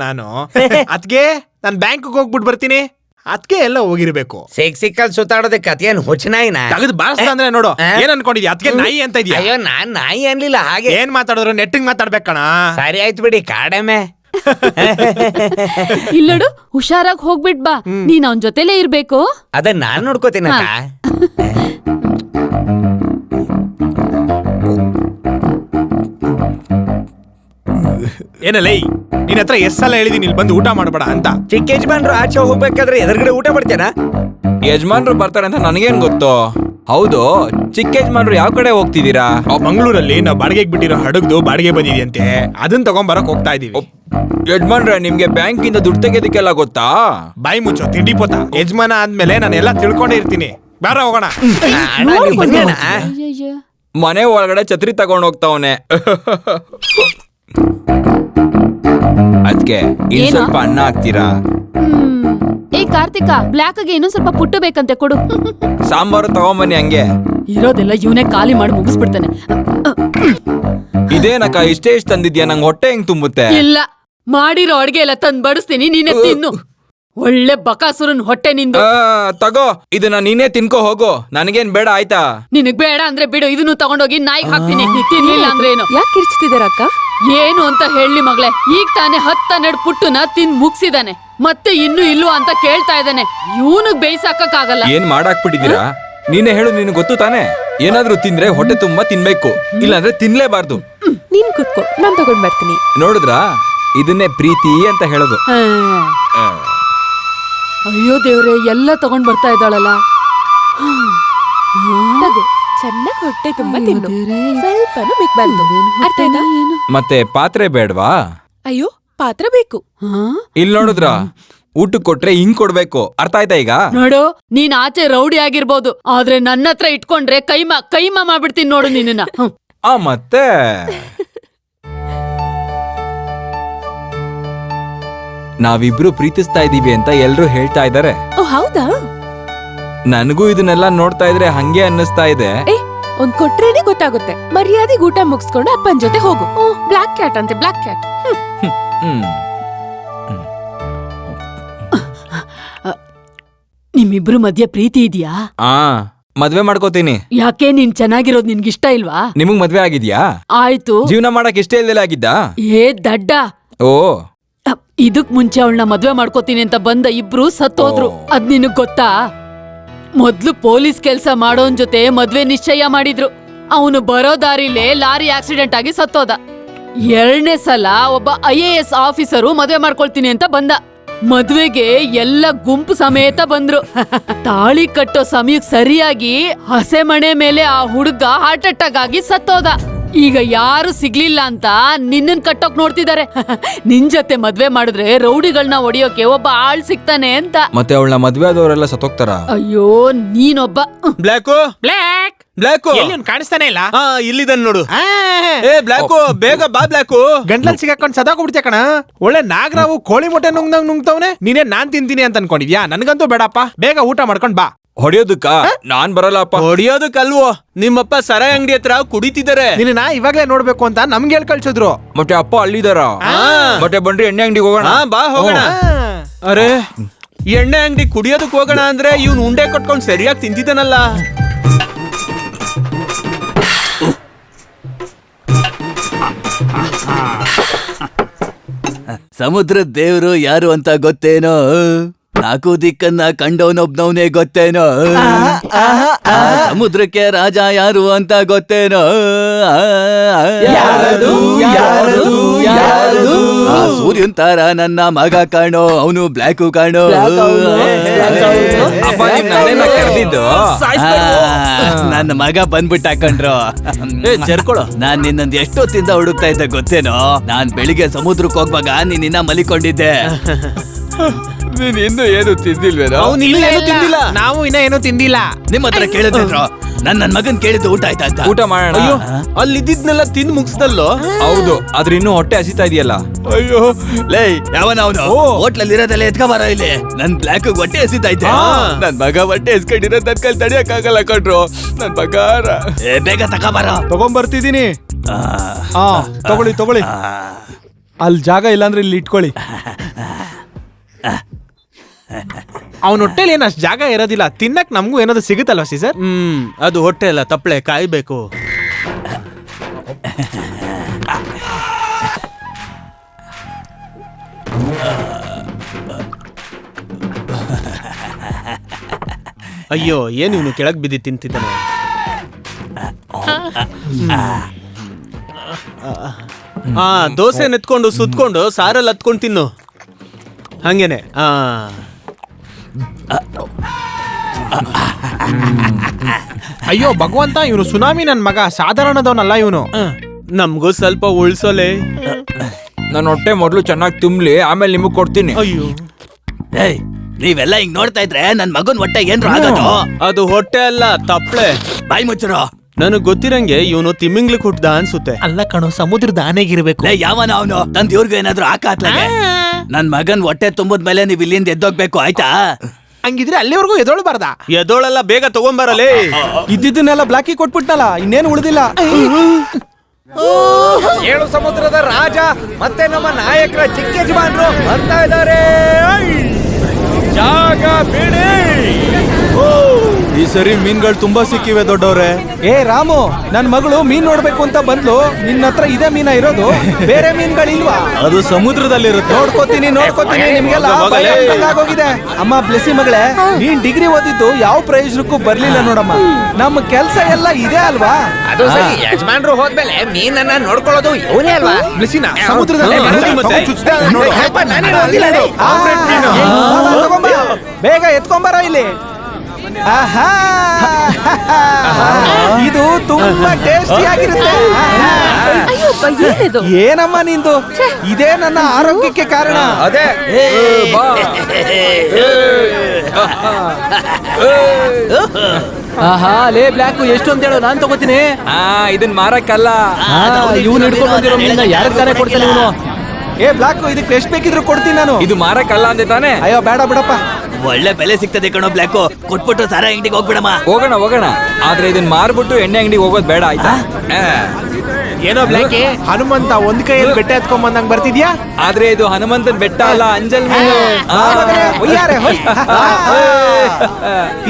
ನಾನು. ಅದ್ಗೆ ನಾನು ಬ್ಯಾಂಕ್ ಹೋಗ್ಬಿಟ್ಟು ಬರ್ತೀನಿ. ಅದ್ಕೆ ಎಲ್ಲ ಹೋಗಿರ್ಬೇಕು. ಸಿಕ್ ಸಿಕ್ಕಲ್ ಸುತ್ತಾಡೋದಕ್ಕೆ ಅದೇನ್ ಹುಚ್ಚನಾಯಿನ ತಗದ್ ಬಾರಿಸ್ದ ಅಂದ್ರೆ ನೋಡು? ಏನ್ ಅನ್ಕೊಂಡಿದ್ಯಾ? ಅದ್ಕೆ ನಾಯಿ ಅಂತ ಇದೆಯಾ? ಅಯ್ಯೋ ನಾನ್ ನಾಯಿ ಅನ್ಲಿಲ್ಲ ಹಾಗೆ. ಏನ್ ಮಾತಾಡಿದ್ರು ನೆಟ್ಟಿಗೆ ಮಾತಾಡ್ಬೇಕಣ ಸರಿ ಆಯ್ತು ಬಿಡಿ ಕಾಡೆಮೆ ಇಲ್ಲಡು ಹುಷಾರಾಗಿ ಹೋಗ್ಬಿಟ್ ಬಾ. ನೀನ್ ಅವನ್ ಜೊತೆಲೇ ಇರ್ಬೇಕು. ಅದನ್ನ ನಾನ್ ನೋಡ್ಕೋತೀನಿ ಅಕ್ಕ ಏನಲ್ಲೇ ನಿನ್ ಹತ್ರ ಎಷ್ಟ್ ಸಲ ಹೇಳಿದೀನಿ ಇಲ್ಲಿ ಬಂದು ಊಟ ಮಾಡಬೇಡ ಅಂತ. ಚಿಕ್ಕ ಯಜಮಾನ್ರು ಆಚೆ ಹೋಗ್ಬೇಕಾದ್ರೆ ಎದುರುಗಡೆ ಊಟ ಮಾಡ್ತೇನಾ ಯಜಮಾನ್ರು ಬರ್ತಾರೆ ಅಂತ ನನಗೇನ್ ಗೊತ್ತು? ಹೌದು ಚಿಕ್ಕ ಯಜಮಾನ್ರು ಯಾವ ಕಡೆ ಹೋಗ್ತಿದ್ದೀರಾ? ಆ ಮಂಗಳೂರಲ್ಲಿ ನಾವು ಬಾಡಿಗೆಗೆ ಬಿಟ್ಟಿರೋ ಹಡಗ್ದು ಬಾಡಿಗೆ ಬಂದಿದೆಯಂತೆ. ಅದನ್ನ ತಗೊಂಬರಕ್ ಹೋಗ್ತಾ ಇದೀವಿ. ಯಜಮಾನ್ರೆ ನಿಮ್ಗೆ ಬ್ಯಾಂಕ್ ಇಂದ ದುಡ್ಡು ತೆಗೆದಕ್ಕೆಲ್ಲ ಗೊತ್ತಾ? ಬಾಯಿ ಮುಚ್ಚೋ ತಿಂಡಿಪೋತ ಯಜಮಾನ ಆದ್ಮೇಲೆ ನಾನು ಎಲ್ಲ ತಿಳ್ಕೊಂಡೇ ಇರ್ತೀನಿ. ಬಾರ ಹೋಗೋಣ. ಮನೆ ಒಳಗಡೆ ಛತ್ರಿ ತಗೊಂಡ್ ಹೋಗ್ತಾವನೆ. ಅದ್ಕೆ ಇನ್ ಏನು? ಸ್ವಲ್ಪ ಅನ್ನ ಹಾಕ್ತೀರಾ? ಹ್ಮ್. ಏ ಕಾರ್ತಿಕ ಬ್ಲ್ಯಾಕ್ಗೆ ಇನ್ನೊಂದ್ ಸ್ವಲ್ಪ ಪುಟ್ಟು ಬೇಕಂತೆ ಕೊಡು. ಸಾಂಬಾರು ತಗೊಂಬನ್ನಿ ಹಂಗೆ. ಇರೋದೆಲ್ಲ ಇವನೇ ಖಾಲಿ ಮಾಡಿ ಮುಗಿಸ್ಬಿಡ್ತಾನೆ. ಇದೇನಕ್ಕ ಇಷ್ಟೇ ಇಷ್ಟ ತಂದಿದ್ಯಾ? ನಂಗೆ ಹೊಟ್ಟೆ ಹೆಂಗ್ ತುಂಬುತ್ತೆ? ಇಲ್ಲ ಮಾಡಿರೋ ಅಡ್ಗೆ ಎಲ್ಲ ತಂದ್ ಬಡಿಸ್ತೀನಿ ನೀನೆ ತಿನ್ನು. ಒಳ್ಳೆ ಬಕಾಸುರನ್ ಹೊಟ್ಟೆ ನಿಂದು. ಆ, ತಗೋ ಇದನ್ನ ನೀನೇ ತಿನ್ಕೋ ಹೋಗು. ನನಗೇನ್ ಬೇಡ ಆಯ್ತಾ? ನಿನಗ್ ಬೇಡ ಅಂದ್ರೆ ಬಿಡು ಇದನ್ನು ತಗೊಂಡೋಗಿ ನಾಯಿಗ್ ಹಾಕ್ತೀನಿ. ತಿನ್ಲಿಲ್ಲ ಅಂದ್ರೆ ಏನು? ಯಾಕೆ ಕಿರ್ಚ್ತಿದಾರಕ್ಕ ಏನು ಅಂತ ಹೇಳಿ ಮಗಳೇ ಈಗ ತಾನೇ ಹತ್ತನ್ನೆರಡು ಪುಟ್ಟುನ ತಿನ್ ಮುಗ್ಸಿದಾನೆ. ಮತ್ತೆ ಇನ್ನು ಇಲ್ವಾ ಅಂತ ಕೇಳ್ತಾ ಇದ್ದಾನೆ ಇವನಿಗೆ ಬೇಯ್ಸಾಕಕ್ಕಾಗಲ್ಲ. ಏನ್ ಮಾಡಾಕ್ಬಿಟ್ಟಿದೀರಾ ನೀನೇ ಹೇಳು ನಿನ್ ಗೊತ್ತು ತಾನೇ? ಏನಾದ್ರೂ ತಿಂದ್ರೆ ಹೊಟ್ಟೆ ತುಂಬಾ ತಿನ್ಬೇಕು. ಇಲ್ಲಾಂದ್ರೆ ತಿನ್ಲೇಬಾರ್ದು. ನೀನ್ ಕುತ್ಕೋ ನಾನ್ ತಗೊಂಡ್ ಬರ್ತೀನಿ. ನೋಡಿದ್ರಾ? ಇದನ್ನೇ ಪ್ರೀತಿ ಅಂತ ಹೇಳೋದು. ಅಯ್ಯೋ ದೇವ್ರೆ ಎಲ್ಲ ತಗೊಂಡ್ ಬರ್ತಾ ಇದ್ದಾಳಲ್ಲ? ತಗೋ. ಚೆನ್ನಾಗ್ ಹೊಟ್ಟೆ ತುಂಬಾ ತಿನ್ನು. ಸ್ವಲ್ಪನೂ ಮಿಕ್ಬಾರ್ದು ಅರ್ಥ ಆಯ್ತಾ ಮತ್ತೆ ಪಾತ್ರೆ ಬೇಡವಾ? ಅಯ್ಯೋ ಪಾತ್ರ ಬೇಕು. ಇಲ್ಲಿ ನೋಡಿದ್ರ? ಊಟಕ್ಕೆ ಕೊಟ್ರೆ ಹಿಂಗ್ ಕೊಡ್ಬೇಕು. ಅರ್ಥ ಆಯ್ತಾ ಈಗ? ನೋಡು ನೀನ್ ಆಚೆ ರೌಡಿ ಆಗಿರ್ಬೋದು. ಆದ್ರೆ ನನ್ನ ಹತ್ರ ಇಟ್ಕೊಂಡ್ರೆ ಕೈಮ ಕೈಮಾ ಮಾಡ್ಬಿಡ್ತೀನಿ ನೋಡು ನಿನ್ನ ಆ ಮತ್ತೆ? ನಾವಿಬ್ರು ಪ್ರೀತಿಸ್ತಾ ಇದೀವಿ ಅಂತ ಎಲ್ರು ಹೇಳ್ತಾ ಇದಾರೆ. ಓ ಹೌದಾ? ನನಗೂ ಇದನ್ನೆಲ್ಲ ನೋಡ್ತಾ ಇದ್ರೆ ಹಂಗೆ ಅನ್ನಿಸ್ತಾ ಇದೆ. ಏ ಒಂದ್ ಕೊಟ್ರೇನೆ ಗೊತ್ತಾಗುತ್ತೆ. ಮರ್ಯಾದೆಗೆ ಊಟ ಮುಗಿಸ್ಕೊಂಡು ಅಪ್ಪನ ಜೊತೆ ಹೋಗು. ಓ ಬ್ಲಾಕ್ ಕ್ಯಾಟ್ ಅಂತೆ ಬ್ಲಾಕ್ ಕ್ಯಾಟ್ ಹ್ಮ್. ನಿಮ್ಮಿಬ್ರು ಮಧ್ಯೆ ಪ್ರೀತಿ ಇದೆಯಾ? ಆ ಮದ್ವೆ ಮಾಡ್ಕೋತೀನಿ. ಯಾಕೆ ನೀನ್ ಚೆನ್ನಾಗಿರೋದ್ ನಿನ್ಗಿಷ್ಟ ಇಲ್ವಾ? ನಿಮಗ್ ಮದ್ವೆ ಆಗಿದ್ಯಾ? ಆಯ್ತು. ಜೀವನ ಮಾಡಕ್ ಇಷ್ಟ ಇಲ್ದೇ ಆಗಿದ್ದ? ಏ ದಡ್ಡ. ಓ. ಇದಕ್ ಮುಂಚೆ ಅವಳನ್ನ ಮದ್ವೆ ಮಾಡ್ಕೋತೀನಿ ಅಂತ ಬಂದ ಇಬ್ರು ಸತ್ತೋದ್ರು. ಅದ್ ನಿನಗ್ ಗೊತ್ತಾ? ಮೊದ್ಲು ಪೊಲೀಸ್ ಕೆಲ್ಸ ಮಾಡೋನ್ ಜೊತೆ ಮದ್ವೆ ನಿಶ್ಚಯ ಮಾಡಿದ್ರು. ಅವನು ಬರೋ ದಾರಿಲೇ ಲಾರಿ ಆಕ್ಸಿಡೆಂಟ್ ಆಗಿ ಸತ್ತೋದ. ಎರಡನೇ ಸಲ ಒಬ್ಬ ಐ ಎ ಎಸ್ ಆಫೀಸರು ಮದ್ವೆ ಮಾಡ್ಕೊಳ್ತೀನಿ ಅಂತ ಬಂದ. ಮದ್ವೆಗೆ ಎಲ್ಲ ಗುಂಪು ಸಮೇತ ಬಂದ್ರು. ತಾಳಿ ಕಟ್ಟೋ ಸಮಯಕ್ಕೆ ಸರಿಯಾಗಿ ಹಸೆ ಮನೆ ಮೇಲೆ ಆ ಹುಡುಗ ಹಾರ್ಟ್ ಅಟ್ಯಾಕ್ ಆಗಿ ಸತ್ತೋದ. ಈಗ ಯಾರು ಸಿಗ್ಲಿಲ್ಲ ಅಂತ ನಿನ್ನನ್ ಕಟ್ಟೋಕ್ ನೋಡ್ತಿದ್ದಾರೆ. ನಿನ್ ಜೊತೆ ಮದ್ವೆ ಮಾಡಿದ್ರೆ ರೌಡಿಗಳನ್ನ ಹೊಡಿಯೋಕೆ ಒಬ್ಬ ಆಳ್ ಸಿಗ್ತಾನೆ ಅಂತ. ಮತ್ತೆ ಅವಳನ್ನ ಮದ್ವೆ ಆದವರೆಲ್ಲ ಸತ್ತೋಗ್ತಾರ? ಅಯ್ಯೋ ನೀನೊಬ್ಬ. ಬ್ಲ್ಯಾಕು ಬ್ಲ್ಯಾಕ್ ಬ್ಲ್ಯಾಕು ಎಲ್ಲಿ ಕಾಣಿಸ್ತಾನೆ ಇಲ್ಲ? ಹಾ ಇಲ್ಲಿದನ್ ನೋಡು. ಆ, ಏ ಬ್ಲ್ಯಾಕು ಬೇಗ ಬಾ ಬ್ಲ್ಯಾಕು ಗಂಟ್ಲಲ್ಲಿ ಸದಾ ಸದಾಕೊಬಿಡ್ತೀಯ ಕಣ? ಒಳ್ಳೆ ನಾಗರಾವು ಕೋಳಿ ಮೊಟ್ಟೆ ನುಂಗ್ದಂಗ್ ನುಂಗ್ತವ್ನೆ? ನೀನೇ ನಾನ್ ತಿಂತೀನಿ ಅಂತ ಅನ್ಕೊಂಡಿದ್ಯಾ? ನನ್ಗಂತೂ ಬೇಡಪ್ಪ. ಬೇಗ ಊಟ ಮಾಡ್ಕೊಂಡ್ ಬಾ. ಹೊಡಿಯೋದಕ್ಕ? ನಾನ್ ಬರಲ್ಲಪ್ಪ. ಹೊಡಿಯೋದಕ್ಕಲ್ವೋ? ನಿಮ್ಮಪ್ಪ ಸರ ಅಂಗಡಿ ಹತ್ರ ಕುಡಿತಿದ್ದಾರೆ. ನಿನ್ನ ಇವಾಗ್ಲೇ ನೋಡ್ಬೇಕು ಅಂತ ನಮ್ಗೆ ಹೇಳ್ ಕಳ್ಸಿದ್ರು. ಮತ್ತೆ ಅಪ್ಪ ಅಲ್ಲಿದಾರ? ಆ. ಮತ್ತೆ ಬನ್ರಿ ಎಣ್ಣೆ ಅಂಗಡಿಗೆ ಹೋಗೋಣ. ಬಾ ಹೋಗೋಣ. ಅರೆ ಎಣ್ಣೆ ಅಂಗಡಿ ಕುಡಿಯೋದಕ್ಕೆ ಹೋಗೋಣ ಅಂದ್ರೆ ಇವ್ನು ಉಂಡೆ ಕಟ್ಕೊಂಡು ಸರಿಯಾಗಿ ತಿಂತಿದ್ದಾನಲ್ಲ. ಸಮುದ್ರ ದೇವರು ಯಾರು ಅಂತ ಗೊತ್ತೇನೋ? ನಾಲ್ಕು ದಿಕ್ಕನ್ನ ಕಂಡವನೊಬ್ನವನೇ ಗೊತ್ತೇನೋ? ಆ ಸಮುದ್ರಕ್ಕೆ ರಾಜ ಯಾರು ಅಂತ ಗೊತ್ತೇನೋ? ಯಾರದು? ಯಾರದು? ಯಾರದು? ಆ ಸೂರ್ಯನ್ ತರ ನನ್ನ ಮಗ ಕಾಣೋ ಅವನು ಬ್ಲ್ಯಾಕು ಕಾಣೋ. ಅಪ್ಪ ನಿಮ್ ನನ್ನೇನ ಕರೆದಿದ್ದು? ನನ್ನ ಮಗ ಬಂದ್ಬಿಟ್ಟ ಹಾಕೊಂಡ್ರು ಏ ಜರ್ಕೊಳೋ. ನಾನ್ ನಿನ್ನೊಂದ್ ಎಷ್ಟೊತ್ತಿಂದ ಹುಡುಕ್ತಾ ಇದ್ದೆ ಗೊತ್ತೇನೋ? ನಾನ್ ಬೆಳಿಗ್ಗೆ ಸಮುದ್ರಕ್ಕೆ ಹೋಗ್ವಾಗ ನೀನ್ ಇನ್ನ ಮಲಿಕೊಂಡಿದ್ದೆ. ನೀನ್ ಇನ್ನು ಏನು ತಿಂದಿಲ್ವೇನೋ? ಅವ್ನು ಇನ್ನೂ ಇಲ್ಲ, ಏನೂ ತಿಂದಿಲ್ಲ. ನಾವು ಇನ್ನ ಏನೂ ತಿಂದಿಲ್ಲ. ನಿಮ್ಮ ಹತ್ರ ಕೇಳಿದ್ರು ನನ್ ನನ್ ಮಗನ್ ಕೇಳಿದ್ದು ಊಟ ಆಯ್ತಾ ಅಂತ. ಊಟ ಮಾಡೋಣ. ಅಯ್ಯೋ ಅಲ್ಲಿದ್ದನ್ನೆಲ್ಲ ತಿಂದು ಮುಗಿಸ್ದಲ್ಲೋ? ಹೌದು ಆದ್ರೆ ಇನ್ನೂ ಹೊಟ್ಟೆ ಹಸಿತಾ ಇದೆಯಲ್ಲ. ಅಯ್ಯೋ ಲೇ ಯಾವನ ಅವನು? ಹೋಟ್ಲಲ್ಲಿ ಇರೋದೆಲ್ಲ ಎತ್ಕ ಬರೋ ಇಲ್ಲಿ. ನನ್ ಬ್ಲ್ಯಾಕ್ ಹೊಟ್ಟೆ ಹಸಿತೈತೆ ಇದೆ. ನನ್ ಮಗ ಹೊಟ್ಟೆ ಹಸ್ಕೊಂಡಿರೋ ನನ್ ಕೈಲಿ ತಡಿಯಕ್ ಆಗಲ್ಲ ಕಣ್ರು. ನನ್ ಬಗಾರ. ಏ ಬೇಗ ತಕ ಬರೋ ತಗೊಂಬರ್ತಿದೀನಿ ಹಾ ತಗೊಳ್ಳಿ ತಗೊಳ್ಳಿ. ಅಲ್ಲಿ ಜಾಗ ಇಲ್ಲಾಂದ್ರೆ ಇಲ್ಲಿ ಇಟ್ಕೊಳ್ಳಿ. ಅವನ ಹೊಟ್ಟೆಲಿ ಏನು ಅಷ್ಟು ಜಾಗ ಇರೋದಿಲ್ಲ. ತಿನ್ನಕ್ ನಮಗೂ ಏನಾದ್ರು ಸಿಗುತ್ತಲ್ವಾ ಸಿ ಸರ್ ಹ್ಮ್, ಅದು ಹೊಟ್ಟೆ ಅಲ್ಲ ತಪ್ಪಳೆ ಕಾಯ್ಬೇಕು. ಅಯ್ಯೋ, ಏನು ಇವನು ಕೆಳಗೆ ಬಿದ್ದಿ ತಿಂತಿದ್ದಾನೆ? ಹಾ ದೋಸೆ ನೆತ್ಕೊಂಡು ಸುತ್ಕೊಂಡು, ಸಾರಲ್ಲಿ ಹತ್ಕೊಂಡು ತಿನ್ನು. ಹಂಗೇನೆ. ಆ. ಅಯ್ಯೋ ಭಗವಂತ ಇವನು ಸುನಾಮಿ ನನ್ ಮಗ ಸಾಧಾರಣದವನಲ್ಲ ಇವನು. ನಮಗೂ ಸ್ವಲ್ಪ ಉಳ್ಸೋಲೆ. ನನ್ನ ಹೊಟ್ಟೆ ಮೊದಲು ಚೆನ್ನಾಗಿ ತುಂಬಲಿ ಆಮೇಲೆ ನಿಮಗೆ ಕೊಡ್ತೀನಿ. ಅಯ್ಯೋ. ಏಯ್ ನೀವೆಲ್ಲ ಹಿಂಗ್ ನೋಡ್ತಾ ಇದ್ರೆ ನನ್ ಮಗನ್ ಹೊಟ್ಟೆ ಏನ್ರ ಆಗೋದು? ಅದು ಹೊಟ್ಟೆ ಅಲ್ಲ ತಪ್ಪಳೆ ಬಾಯಿ ಮುಚ್ಚರ. ನನಗ್ ಗೊತ್ತಿರಂಗೆ ಇವನು ತಿಮ್ಮಿಂಗ್ಲಿಕ್ ಹುಟ್ಟದ ಅನ್ಸುತ್ತೆ. ಅಲ್ಲ ಕಣೋ ಸಮುದ್ರದ ಆನೆಗಿರ್ಬೇಕು. ಲೇ ಯಾವನ ಅವನು? ತಂದ್ ಇವ್ರಿಗೂ ಏನಾದ್ರು ಹಾಕಾತ್ಲಾಗೆ ನನ್ ಮಗನ್ ಹೊಟ್ಟೆ ತುಂಬದ್ಮೇಲೆ ನೀವ್ ಇಲ್ಲಿಂದ ಎದ್ದೋಗ್ಬೇಕು ಆಯ್ತಾ? ಹಂಗಿದ್ರೆ ಅಲ್ಲಿವರೆಗೂ ಎದೊಳ್ಬಾರ್ದ ಎದೋಳೆಲ್ಲ ಬೇಗ ತಗೊಂಬರಲೇ. ಇದ್ದಿದ್ದನ್ನೆಲ್ಲ ಬ್ಲಾಕಿ ಕೊಟ್ಬಿಟ್ನಲ್ಲ ಇನ್ನೇನು ಉಳಿದಿಲ್ಲ. ಏಳು ಸಮುದ್ರದ ರಾಜ ಮತ್ತೆ ನಮ್ಮ ನಾಯಕರ ಚಿಕ್ಕ ಯಜಮಾನರು ಬರ್ತಾ ಇದ್ದಾರೆ. ಜಾಗ ಬಿಡಿ. ಈ ಸರಿ ಮೀನ್ಗಳು ತುಂಬಾ ಸಿಕ್ಕಿವೆ ದೊಡ್ಡವ್ರೆ ಏ ರಾಮು ನನ್ ಮಗಳು ಮೀನ್ ನೋಡ್ಬೇಕು ಅಂತ ಬಂದ್ಲು ನಿನ್ನ ಹತ್ರ ಇದೇ ಮೀನ ಇರೋದು ಬೇರೆ ಮೀನ್ಗಳಿಲ್ವಾ ಅದು ಸಮುದ್ರದಲ್ಲಿರುತ್ತೆ ನೋಡ್ಕೋತೀನಿ ನೋಡ್ಕೋತೀನಿ ನಿಮ್ಗೆಲ್ಲ ಭಯ ಆಗೋಗಿದೆ ಅಮ್ಮ ಬ್ಲೆಸಿ ಮಗಳೇ ನೀನ್ ಡಿಗ್ರಿ ಓದಿದ್ದು ಯಾವ ಪ್ರಯೋಜನಕ್ಕೂ ಬರ್ಲಿಲ್ಲ ನೋಡಮ್ಮ ನಮ್ಮ ಕೆಲ್ಸ ಎಲ್ಲ ಇದೆ ಅಲ್ವಾ ಅದು ಸರಿ ಯಜಮಾನ್ರು ಹೋದ್ಮೇಲೆ ಮೀನನ್ನ ನೋಡ್ಕೊಳ್ಳೋದು ಇವನೇ ಅಲ್ವಾ ಬ್ಲೆಸಿನ ಸಮುದ್ರದಲ್ಲಿ. ಬೇಗ ಎತ್ಕೊಂಬರ ಇಲ್ಲಿ ಆಹಾ! ಇದು ತುಂಬಾ ಟೇಸ್ಟಿ ಆಗಿರುತ್ತೆ. ಅಯ್ಯಪ್ಪ ಏನಿದು? ಏನಮ್ಮ ನಿಂದು? ಇದೇ ನನ್ನ ಆರೋಗ್ಯಕ್ಕೆ ಕಾರಣ. ಅದೇ. ಆಹಾ ಲೇ ಬ್ಲಾಕ್ ಎಷ್ಟು ಅಂತ ಹೇಳು ನಾನ್ ತಗೋತೀನಿ. ಆ ಇದನ್ ಮಾರಕ್ಕಲ್ಲ. ಇವ್ನು ಹಿಡ್ಕೊಂಡು ಬಂದಿರೋ ಯಾರಿಗೆ ತಾನೇ ಕೊಡ್ತಾನೆ ಇವನು? ಏ ಬ್ಲಾಕ್ ಇದಕ್ಕೆ ಎಷ್ಟು ಬೇಕಿದ್ರು ಕೊಡ್ತೀನಿ ನಾನು. ಇದು ಮಾರಕ್ಕಲ್ಲ ಅಂದೆ ತಾನೇ? ಅಯ್ಯೋ ಬೇಡ ಬಿಡಪ್ಪ. ಒಳ್ಳೆ ಬೆಲೆ ಸಿಗ್ತದೆ ಕಣೋ ಬ್ಲಾಕ್. ಕೊಟ್ಬಿಟ್ಟು ಸಾರ ಅಂಗಡಿಗೆ ಹೋಗ್ಬಿಡಮ್ಮ. ಹೋಗೋಣ ಹೋಗೋಣ. ಆದ್ರೆ ಇದನ್ ಮಾರ್ಬಿಟ್ಟು ಎಣ್ಣೆ ಅಂಗಡಿಗೆ ಹೋಗೋದ್ ಬೇಡ ಆಯ್ತಾ? ಏನೋ ಬ್ಲಾಕಿ ಹನುಮಂತ ಒಂದ್ ಕೈಯಲ್ಲಿ ಬೆಟ್ಟ ಎತ್ಕೊಂಡ್ ಬಂದಂಗ್ ಬರ್ತಿದ್ಯಾ? ಆದ್ರೆ ಇದು ಹನುಮಂತನ್ ಬೆಟ್ಟ ಅಲ್ಲ ಅಂಜಲ್.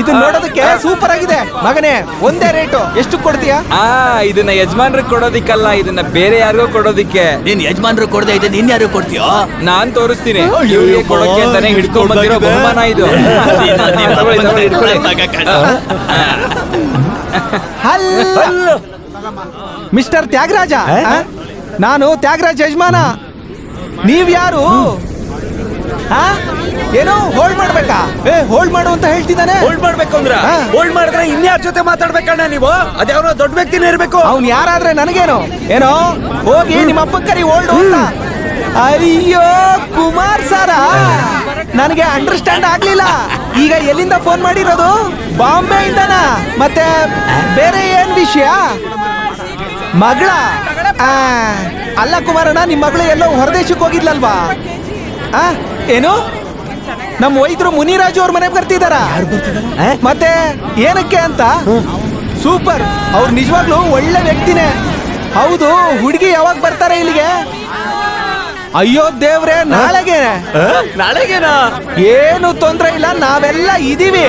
ಇದು ನೋಡೋದಕ್ಕೆ ಸೂಪರ್ ಆಗಿದೆ ಮಗನೇ ಒಂದೇ ರೇಟು. ಎಷ್ಟು ಕೊಡ್ತೀಯಾ? ಆ ಇದನ್ನ ಯಜಮಾನ್ರಿಗೆ ಕೊಡೋದಿಕ್ಕಲ್ಲ ಇದನ್ನ ಬೇರೆ ಯಾರಿಗೋ ಕೊಡೋದಿಕ್ಕೆ. ನೀನ್ ಯಜಮಾನ್ರು ಕೊಡದೆ ಇದೆ ನೀನ್ ಯಾರು ಕೊಡ್ತೀಯೋ? ನಾನ್ ತೋರಿಸ್ತೀನಿ. ಇವ್ರಿಗೆ ಕೊಡೋಕೆ ಅಂತಾನೆ ಹಿಡ್ಕೊಂಡ್ ಬಂದಿರೋ ಬಹುಮಾನ ಇದು. ತಗೊಳ್ಳಿ, ತಗೊಳ್ಳಿ, ಹಿಡ್ಕೊಳ್ಳಿ. ಹಲ್ಲ ಮಿಸ್ಟರ್ ತ್ಯಾಗರಾಜ? ನಾನು ತ್ಯಾಗರಾಜ್ ಯಜಮಾನ. ನೀವ್ ಯಾರು? ಆ? ಏನು ಹೋಲ್ಡ್ ಮಾಡ್ಬೇಕಾ? ಏ ಹೋಲ್ಡ್ ಮಾಡು ಅಂತ ಹೇಳ್ತಿದ್ದಾನೆ. ಹೋಲ್ಡ್ ಮಾಡ್ಬೇಕು ಅಂದ್ರೆ? ಹಾ. ಹೋಲ್ಡ್ ಮಾಡಿದ್ರೆ ಇನ್ಯಾರ ಜೊತೆ ಮಾತಾಡ್ಬೇಕಣ್ಣ ನೀವು? ಅದ್ಯಾವನೋ ದೊಡ್ಡ ವ್ಯಕ್ತಿನೇ ಇರ್ಬೇಕು. ಅವ್ನು ಯಾರಾದ್ರೆ ನನಗೇನು? ಏನೋ? ಹೋಗಿ ನಿಮ್ಮ ಅಪ್ಪ ಕರಿ ಓಲ್ಡ್ ಅಂತ. ಅಯ್ಯೋ ಕುಮಾರ್ ಸಾರ. ನನಗೆ ಅಂಡರ್ಸ್ಟ್ಯಾಂಡ್ ಆಗ್ಲಿಲ್ಲ. ಈಗ ಎಲ್ಲಿಂದ ಫೋನ್ ಮಾಡಿರೋದು? ಬಾಂಬೆ ಇಂದನಾ ಮತ್ತೆ ಬೇರೆ ಏನ್ ವಿಷಯ? ಮಗಳ? ಅಲ್ಲ ಕುಮಾರಣ್ಣ ನಿಮ್ ಮಗಳು ಎಲ್ಲೋ ಹೊರದೇಶಕ್ಕೆ ಹೋಗಿದ್ಲಲ್ವಾ? ಆ ಏನು? ನಮ್ಮ ವೈದ್ಯರು ಮುನಿರಾಜು ಅವ್ರ ಮನೆಗೆ ಬರ್ತಿದಾರ? ಮತ್ತೆ ಏನಕ್ಕೆ ಅಂತ? ಸೂಪರ್. ಅವ್ರು ನಿಜವಾಗ್ಲೂ ಒಳ್ಳೆ ವ್ಯಕ್ತಿನೇ. ಹೌದು ಹುಡುಗಿ ಯಾವಾಗ ಬರ್ತಾರೆ ಇಲ್ಲಿಗೆ? ಅಯ್ಯೋ ದೇವ್ರೆ ನಾಳೆಗೆ ನಾಳೆಗೇನಾ? ಏನು ತೊಂದ್ರೆ ಇಲ್ಲ ನಾವೆಲ್ಲ ಇದೀವಿ.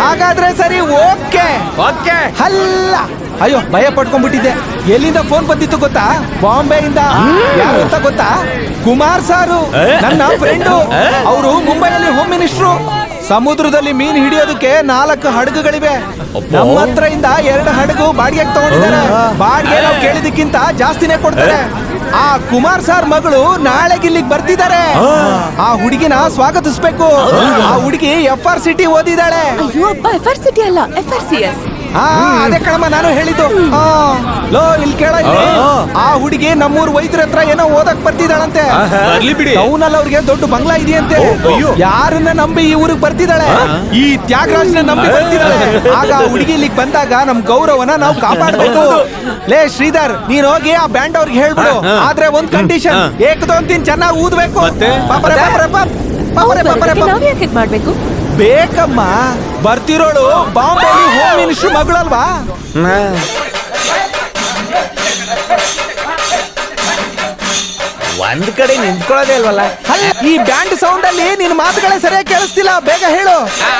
ಹಾಗಾದ್ರೆ ಸರಿ ಓಕೆ. ಓಕೆ. ಅಲ್ಲ ಅಯ್ಯೋ ಭಯ ಪಡ್ಕೊಂಡ್ಬಿಟ್ಟಿದ್ದೆ ಎಲ್ಲಿಂದ ಫೋನ್ ಬಂದಿತ್ತು ಗೊತ್ತಾ? ಬಾಂಬೆಯಿಂದ. ಯಾರು ಅಂತ ಗೊತ್ತಾ? ಕುಮಾರ್ ಸಾರು ನನ್ನ ಫ್ರೆಂಡು ಅವರು ಮುಂಬೈನಲ್ಲಿ ಹೋಮ್ ಮಿನಿಸ್ಟ್ರು ಸಮುದ್ರದಲ್ಲಿ ಮೀನ್ ಹಿಡಿಯೋದಕ್ಕೆ ನಾಲ್ಕು ಹಡಗುಗಳಿವೆ. ನಮ್ಮ ಹತ್ರ ಇಂದ ಎರಡು ಹಡಗು ಬಾಡಿಗೆಗೆ ತಗೊಂಡಿದ್ದಾರೆ. ಬಾಡಿಗೆ ನಾವು ಕೇಳಿದಕ್ಕಿಂತ ಜಾಸ್ತಿನೇ ಕೊಡ್ತಾರೆ. ಆ ಕುಮಾರ್ ಸಾರ್ ಮಗಳು ನಾಳೆಗೆ ಇಲ್ಲಿಗೆ ಬರ್ತಿದ್ದಾರೆ. ಆ ಹುಡುಗಿನ ಸ್ವಾಗತಿಸ್ಬೇಕು. ಆ ಹುಡುಗಿ ಎಫ್ ಆರ್ ಸಿಟಿ ಓದಿದಾಳೆ ಅಯ್ಯೋ ಅಪ್ಪ ಎಫ್ ಆರ್ ಸಿಟಿ ಅಲ್ಲ ಎಫ್ ಆರ್ ಸಿ ಎಸ್ ಆ ಅದೇ ಕಣಮ್ಮ ನಾನು ಹೇಳಿದ್ದು. ಆ, ಲೋ ಇಲ್ಲಿ ಕೇಳ ಇಲ್ಲಿ. ಆ. ಹುಡುಗಿ ನಮ್ಮೂರ್ ವೈದ್ಯರ ಹತ್ರ ಏನೋ ಓದಕ್ ಬರ್ತಿದ್ದಾಳಂತೆ. ಬರ್ಲಿ ಬಿಡಿ. ಟೌನಲ್ಲಿ ಅವ್ರಿಗೆ ದೊಡ್ಡ ಬಂಗ್ಲಾ ಇದೆಯಂತೆ. ಯಾರನ್ನ ನಂಬಿ ಈ ಊರಿಗೆ ಬರ್ತಿದ್ದಾಳೆ? ಈ ತ್ಯಾಗರಾಜ್ನ ನಂಬಿ ಬರ್ತಿದ್ದಾಳೆ. ಆಗ ಆ ಹುಡುಗಿ ಇಲ್ಲಿಗೆ ಬಂದಾಗ ನಮ್ ಗೌರವನ ನಾವು ಕಾಪಾಡ್ಬೇಕು. ಲೇ ಶ್ರೀಧರ್ ನೀನ್ ಹೋಗಿ ಆ ಬ್ಯಾಂಡ್ ಅವ್ರಿಗೆ ಹೇಳ್ಬಿಡು. ಆದ್ರೆ ಒಂದ್ ಕಂಡೀಷನ್ ಏಕದೊಂದಿನ ಚೆನ್ನಾಗಿ ಊದ್ಬೇಕು. ಪಾಪರೆ, ಪಾಪರೆ, ಪಾಪ್. ಪಾಪರೆ, ಪಾಪರೆ, ಪಾಪ್. ನಾವ್ ಯಾಕೆ ಇದ್ ಮಾಡ್ಬೇಕು ಬೇಕಮ್ಮ ಬರ್ತಿರೋಳು ಬಾಂಬೆ ಹೋಮ್ ಮಿನಿಸ್ಟರ್ ಮಗಳಲ್ವಾ ಒಂದ್ ಕಡೆ ನಿಂತ್ಕೊಳ್ಳೋದೇ ಇಲ್ವಲ್ಲ ಈ ಬ್ಯಾಂಡ್ ಸೌಂಡ್ ಅಲ್ಲಿ ನಿನ್ ಮಾತುಗಳೇ ಸರಿಯಾಗಿ ಕೇಳಿಸ್ತಿಲ್ಲ ಬೇಗ ಹೇಳು ಆ,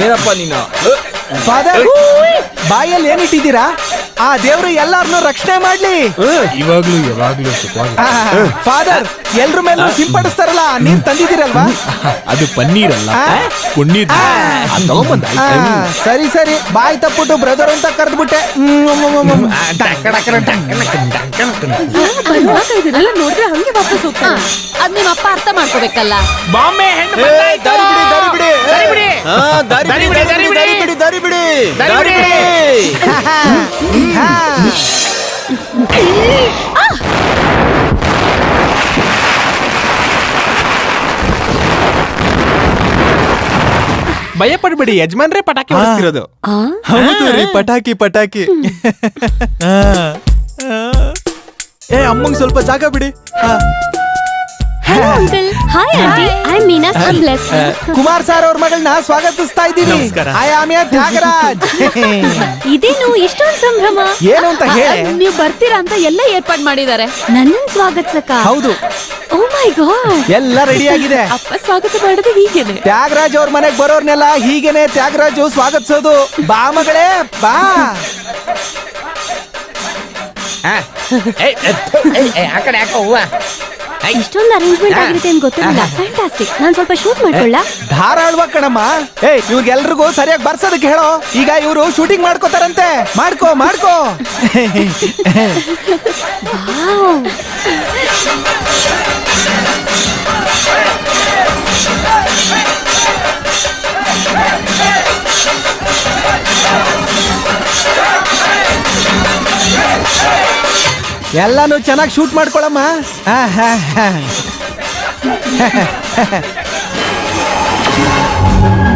ಏನಪ್ಪ ನೀನು? ಫಾದರ್ ಬಾಯಲ್ಲಿ ಏನಿಟ್ಟಿದ್ದೀರಾ ಆ ದೇವ್ರು ಎಲ್ಲಾರನ್ನು ರಕ್ಷಣೆ ಮಾಡ್ಲಿ. ಇವಾಗ್ಲೂ ಯಾವಾಗ್ಲೂ ಸುಖವಾಗಿ ಫಾದರ್ ಎಲ್ರ ಮೇಲೂ ಸಿಂಪಡಿಸ್ತಾರಲ್ಲ ನೀರ್ ತಂದಿದ್ದೀರಲ್ವಾ? ಅದು ಪನ್ನೀರ್ ಅಲ್ಲ ಆ? ಪುಣ್ಣೀರ್ ಅದ್ ತಗೊಂಬಂದ ಸರಿ ಸರಿ. ಬಾಯ್ ತಪ್ಪಿಟ್ಟು ಬ್ರದರ್ ಅಂತ ಕರೆದ್ಬಿಟ್ಟೆ. ಇದನ್ನೆಲ್ಲ ಅದ್ ನಿಮ್ಮ ಅಪ್ಪ ಅರ್ಥ ಮಾಡ್ಕೋಬೇಕಲ್ಲ. ಬಾಂಬೆ ಹೆಣ್ಣು ದಾರಿ ಬಿಡಿ ದಾರಿ ಬಿಡಿ. ದಾರಿ ಬಿಡಿ. ಹಾ, ದಾರಿ ದಾರಿ ಬಿಡಿ ಬಿಡಿ, ದಾರಿ ಬಿಡಿ ದಾರಿ ಬಿಡಿ ದಾರಿ ದಾರಿ ಬಿಡಿ. ಬಿಡಿ. ಭಯ ಪಡ್ಬೇಡಿ ಯಜಮಾನ್ರೆ ಪಟಾಕಿ ಹೊಡಿಸ್ತಿರೋದು. ಹೌದು ರೀ ಪಟಾಕಿ ಪಟಾಕಿ. ಆ, ಆ. ಏ ಅಮ್ಮಂಗ್ ಸ್ವಲ್ಪ ಜಾಗ ಬಿಡಿ. ಆ. Hello uncle hi aunty I am Meena I bless Kumar sir ಅವ್ರ ಮಗಳನ್ನ ಸ್ವಾಗತಿಸ್ತಾ ಇದ್ದೀವಿ ನಮಸ್ಕಾರ. I am Thyagaraj. ಇದೇನು ಇಷ್ಟೊಂದು ಸಂಭ್ರಮ? ಏನು ಅಂತ ಹೇಳಿ? ನೀವು ಬರ್ತೀರಾ ಅಂತ ಎಲ್ಲ ಏರ್ಪಾಡ್ ಮಾಡಿದ್ದಾರೆ. ನನ್ನ ಸ್ವಾಗತಿಸಕ. ಹೌದು. ಓ ಮೈ ಗಾಡ್ ಎಲ್ಲ ರೆಡಿ ಆಗಿದೆ. ಅಪ್ಪ ಸ್ವಾಗತ ಮಾಡೋದು ಹೀಗೇನೆ. ತ್ಯಾಗರಾಜ್ ಅವ್ರ ಮನೆಗ್ ಬರೋರ್ನೆಲ್ಲ ಹೀಗೇನೆ ತ್ಯಾಗರಾಜ್ ಸ್ವಾಗತಿಸೋದು. ಬಾ ಮಗಳೇ ಬಾ. ಇಷ್ಟೊಂದು ಅರೇಂಜ್ಮೆಂಟ್ ಆಗಿರುತ್ತೆ ಅಂತ ಗೊತ್ತಿರಲಿಲ್ಲ ಫ್ಯಾಂಟಾಸ್ಟಿಕ್ ನಾನು ಸ್ವಲ್ಪ ಶೂಟ್ ಮಾಡ್ಕೊಳ್ಳ? ಧಾರಾಳ್ವ ಕಣಮ್ಮ. ಏ ಇವ್ರಿಗೆಲ್ರಿಗೂ ಸರಿಯಾಗಿ ಬರ್ಸೋದಕ್ಕೆ ಹೇಳೋ. ಈಗ ಇವರು ಶೂಟಿಂಗ್ ಮಾಡ್ಕೋತಾರಂತೆ. ಮಾಡ್ಕೋ ಮಾಡ್ಕೋ. ಎಲ್ಲಾನು ಚೆನ್ನಾಗಿ ಶೂಟ್ ಮಾಡ್ಕೊಳಮ್ಮ. ಹಾ ಹಾ,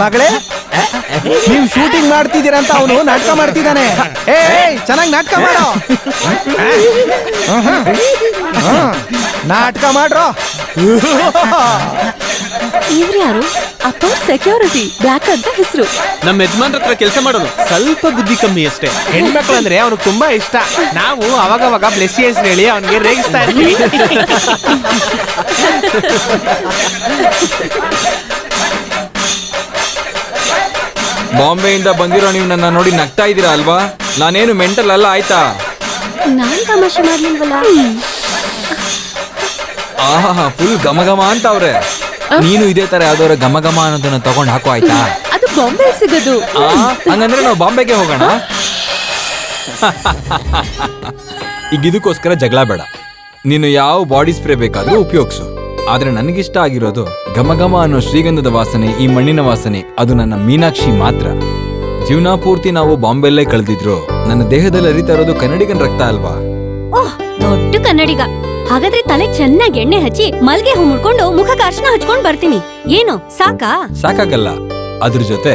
ಮಗಳೇ ನೀವು ಶೂಟಿಂಗ್ ಮಾಡ್ತಿದ್ದೀರಾ ಅಂತ ಅವನು ನಾಟಕ ಮಾಡ್ತಿದ್ದಾನೆ. ಏ ಚೆನ್ನಾಗಿ ನಾಟಕ ಮಾಡೋ. ನಾಟಕ ಮಾಡ್ರೋ. ಇವ್ರು ಯಾರು? ಅಪ್ಪ ಸೆಕ್ಯೂರಿಟಿ ಬ್ಯಾಕ್ ಅಂತ ಹೆಸರು. ನಮ್ಮ ಯಜಮಾನ್ರ ಹತ್ರ ಕೆಲಸ ಮಾಡೋದು. ಸ್ವಲ್ಪ ಬುದ್ಧಿ ಕಮ್ಮಿ ಅಷ್ಟೇ. ಹೆಣ್ಮಕ್ಳು ಅಂದ್ರೆ ಅವ್ನಿಗೆ ತುಂಬಾ ಇಷ್ಟ. ನಾವು ಅವಾಗವಾಗ ಬ್ಲೆಸ್ ಹೆಸ್ರು ಹೇಳಿ ಅವನಿಗೆ ರೇಗಿಸ್ತಾ ಇರ್ತೀವಿ. ಬಾಂಬೆಯಿಂದ ಬಂದಿರೋ ನೀವು ನನ್ನ ನೋಡಿ ನಗ್ತಾ ಇದ್ದೀರಾ ಅಲ್ವಾ? ನಾನೇನು ಮೆಂಟಲ್ ಅಲ್ಲ ಆಯ್ತಾ? ನಾನ್ ತಮಾಷೆ ಮಾಡ್ಲಿಲ್ವಲ್ಲ? ಆಹಾ ಫುಲ್ ಘಮ ಘಮ ಅಂತ ಅವ್ರೆ. ನೀನು ಇದೇ ತರ ಯಾವ್ದಾರ ಘಮ ಘಮ ಅನ್ನೋದನ್ನ ತಗೊಂಡ್ ಹಾಕೋ ಆಯ್ತಾ? ಅದು ಬಾಂಬೆ ಸಿಗೋದು. ಆ, ಹಂಗಂದ್ರೆ ನಾವು ಬಾಂಬೆಗೆ ಹೋಗೋಣ? ಈಗ ಇದಕ್ಕೋಸ್ಕರ ಜಗಳ ಬೇಡ. ನೀನು ಯಾವ ಬಾಡಿ ಸ್ಪ್ರೇ ಬೇಕಾದ್ರೂ ಉಪಯೋಗಿಸು. ಆದ್ರೆ ನನಗಿಷ್ಟ ಆಗಿರೋದು ಘಮ ಘಮ ಅನ್ನೋ ಶ್ರೀಗಂಧದ ವಾಸನೆ ಈ ಮಣ್ಣಿನ ವಾಸನೆ ಅದು ನನ್ನ ಮೀನಾಕ್ಷಿ ಮಾತ್ರ. ಜೀವನ ಪೂರ್ತಿ ನಾವು ಬಾಂಬೆಲ್ಲೇ ಕಳೆದಿದ್ರು. ನನ್ನ ದೇಹದಲ್ಲಿ ಅರಿತಾ ಇರೋದು ಕನ್ನಡಿಗನ್ ರಕ್ತ ಅಲ್ವಾ? ಓಹ್ ದೊಡ್ಡ ಕನ್ನಡಿಗ. ಹಾಗಾದ್ರೆ ತಲೆ ಚೆನ್ನಾಗಿ ಎಣ್ಣೆ ಹಚ್ಚಿ ಮಲ್ಗೆ ಹೂ ಮುಡ್ಕೊಂಡು ಮುಖ ಕಾರ್ಶನ ಹಚ್ಕೊಂಡ್ ಬರ್ತೀನಿ. ಏನು ಸಾಕಾ? ಸಾಕಾಗಲ್ಲ. ಅದ್ರ ಜೊತೆ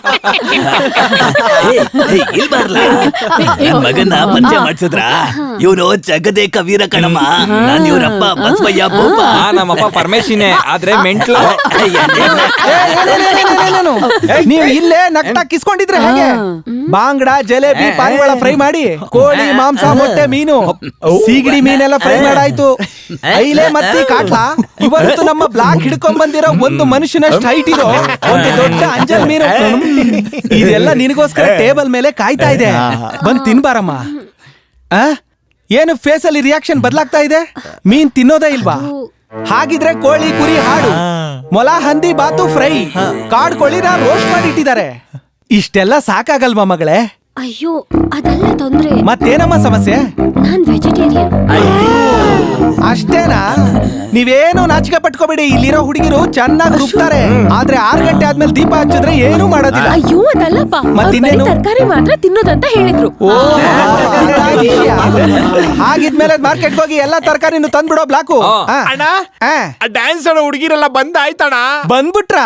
ನನ್ ಮಗನ್ನ ಪರಿಚಯ ಮಾಡ್ಸಿದ್ರ ಇವನು ಜಗದೇ ಕವೀರ ಕಣಮ್ಮ ನಾನ್ ಇವ್ರಪ್ಪ ಬಸವಯ್ಯ ಬೋಪ ಆ, ನಮ್ಮಪ್ಪ ಪರಮೇಶಿನೇ ಆದ್ರೆ ಮೆಂಟ್ಲು? ನೀವು ಇಲ್ಲೇ ನಗ್ತಾ ಕಿಸ್ಕೊಂಡಿದ್ರೆ ಹೇಗೆ ಬಾಂಗ್ಡ ಜಲೇಬಿ ಪಾರಿವಾಳ ಫ್ರೈ ಮಾಡಿ ಕೋಳಿ ಮಾಂಸ ಮೊಟ್ಟೆ ಮೀನು ಸೀಗಡಿ ಮೀನೆಲ್ಲ ಫ್ರೈ ಮಾಡಾಯ್ತು ಐಲೆ ಮತ್ತೆ ಕಾಟ್ಲಾ ಇವತ್ತು ನಮ್ಮ ಬ್ಲಾಕ್ ಹಿಡ್ಕೊಂಡ್ ಬಂದಿರೋ ಒಂದು ಮನುಷ್ಯನಷ್ಟು ಹೈಟ್ ಇರೋ ಒಂದು ದೊಡ್ಡ ಅಂಜಲ್ ಮೀನು ಇದೆಲ್ಲ ನಿನಗೋಸ್ಕರ ಟೇಬಲ್ ಮೇಲೆ ಕಾಯ್ತಾ ಇದೆ. ಬಂದು ತಿನ್ಬಾರಮ್ಮ. ಆ? ಏನು ಫೇಸ್ ಅಲ್ಲಿ ರಿಯಾಕ್ಷನ್ ಬದಲಾಗ್ತಾ ಇದೆ? ಮೀನ್ ತಿನ್ನೋದೇ ಇಲ್ವಾ? ಹಾಗಿದ್ರೆ ಕೋಳಿ ಕುರಿ ಹಾಡು. ಮೊಲ ಹಂದಿ ಬಾತು ಫ್ರೈ. ಕಾಡ್ ಕೋಳಿನ ರೋಸ್ಟ್ ಮಾಡಿಟ್ಟಿದ್ದಾರೆ ಇಷ್ಟೆಲ್ಲ ಸಾಕಾಗಲ್ವಾ ಮಗಳೇ? ಅಯ್ಯೋ ಅದೆಲ್ಲ ತೊಂದ್ರೆ. ಮತ್ತೇನಮ್ಮ ಸಮಸ್ಯೆ? ನಾನ್ ವೆಜಿಟೇರಿಯನ್ ಅಷ್ಟೇನಾ? ನೀವೇನು ನಾಚಿಕೆ ಪಟ್ಕೋಬೇಡಿ ಇಲ್ಲಿರೋ ಹುಡುಗಿರು ಚೆನ್ನಾಗಿ ರುಬ್ತಾರೆ. ಆದ್ರೆ ಆರ್ ಗಂಟೆ ಆದ್ಮೇಲೆ ದೀಪ ಹಚ್ಚಿದ್ರೆ ಏನು ಮಾಡೋದಿಲ್ಲ. ಅಯ್ಯೋ ಅದಲ್ಲಪ್ಪ. ಮತ್ತಿನ್ನೇನು? ತರಕಾರಿ ಮಾತ್ರ ತಿನ್ನೋದಂತ ಹೇಳಿದ್ರು. ಓ ಹಾಗಿದ್ಮೇಲೆ ಮಾರ್ಕೆಟ್ ಹೋಗಿ ಎಲ್ಲಾ ತರಕಾರಿನೂ ತಂದ್ಬಿಡೋ ಬ್ಲಾಕು. ಆ. ಅಣ್ಣ ಆ. ಡ್ಯಾನ್ಸ್ ಅನ್ನೋ ಹುಡುಗಿರೆಲ್ಲ ಬಂದಾಯ್ತಣ್ಣ? ಬಂದ್ಬಿಟ್ರಾ?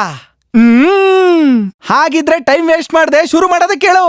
ಹ್ಮ್. ಹಾಗಿದ್ರೆ ಟೈಮ್ ವೇಸ್ಟ್ ಮಾಡದೆ ಶುರು ಮಾಡೋದಕ್ಕೆ ಕೇಳು.